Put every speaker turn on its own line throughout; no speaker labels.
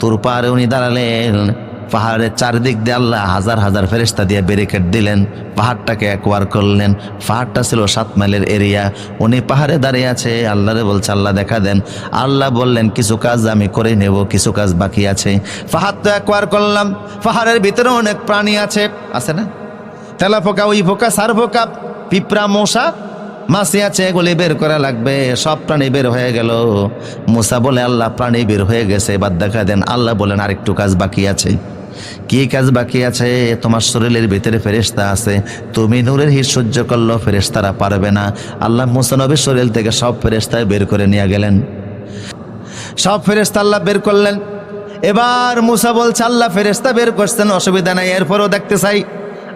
তোর পাহাড়ে উনি দাঁড়ালেন। পাহাড়ের চারিদিক দিয়ে আল্লাহ হাজার হাজার ফেরেস্তা দিয়ে ব্যারিকেড দিলেন। পাহাড়টাকে একবার করলেন। পাহাড়টা ছিল সাত মাইলের এরিয়া উনি পাহাড়ে দাঁড়িয়ে আছে। আল্লাহরে বলছে, আল্লাহ দেখা দেন। আল্লাহ বললেন, কিছু কাজ আমি করে নেব, কিছু কাজ বাকি আছে। পাহাড় তো একবার করলাম। পাহাড়ের ভিতরে অনেক প্রাণী আছে। আছে না? তেলা পোকা ওই পোকা, সার পোকা, পিঁপড়া, মশা মাছি আছে, এগুলি বের করা লাগবে। সব প্রাণী বের হয়ে গেল। মুসা বলে, আল্লাহ, প্রাণী বের হয়ে গেছে। এবার দেখা দেন, আল্লাহ বলেন, আরেকটু কাজ বাকি আছে। কি কাজ বাকি আছে? তোমার শরীরের ভিতরে ফেরেস্তা আছে। তুমি নূরের হিট সহ্য করল ফেরেস্তারা পারবে না। আল্লাহ মুসানবীর শরীর থেকে সব ফেরেস্তায় বের করে নিয়ে গেলেন। সব ফেরেস্তা আল্লাহ বের করলেন। এবার মুসা বলছে, আল্লাহ ফেরেস্তা বের করছেন, অসুবিধা নাই। এরপরও দেখতে চাই।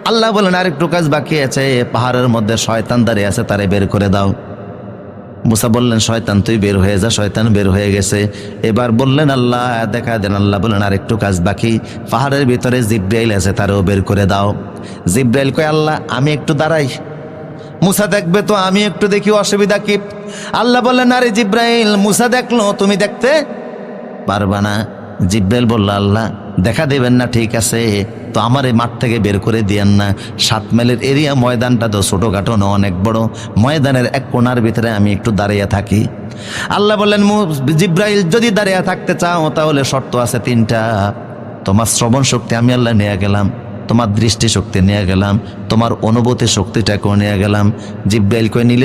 আল্লাহ বলেন, আরেকটু কাজ বাকি আছে পাহাড়ের মধ্যে শয়তান দাঁড়িয়ে আছে, তারে বের করে দাও। মুসা বললেন, শয়তান, তুই বের হয়ে যা, শয়তান বের হয়ে গেছে। এবার বললেন, আল্লাহ, দেখা দেন, আল্লাহ বললেন আরেকটু কাজ বাকি। পাহাড়ের ভিতরে জিব্রাইল আছে, তারও বের করে দাও। জিব্রাইল কয়, আল্লাহ, আমি একটু দাঁড়াই। মুসা দেখবে তো, আমি একটু দেখি, অসুবিধা কি? আল্লাহ বললেন, আরে জিব্রাইল, মুসা দেখল, তুমি দেখতে পারবা না। জিব্রাইল বলল, আল্লাহ, দেখা দেবেন না, ঠিক আছে। তো আমার এই মাঠ থেকে বের করে দিয়েন না। সাত মাইলের এরিয়া ময়দানটা তো ছোটোখাটো না, অনেক বড়। ময়দানের এক কোনার ভিতরে আমি একটু দাঁড়িয়ে থাকি। আল্লাহ বললেন জিব্রাইল, যদি দাঁড়িয়ে থাকতে চাও, তাহলে শর্ত আছে তিনটা। তোমার শ্রবণ শক্তি আমি আল্লাহ নিয়ে গেলাম, তোমার দৃষ্টি শক্তি নিয়ে গেলাম, তোমার অনুভূতি শক্তিটাকেও নিয়ে গেলাম। জিব্রাইল কয়ে, নিলে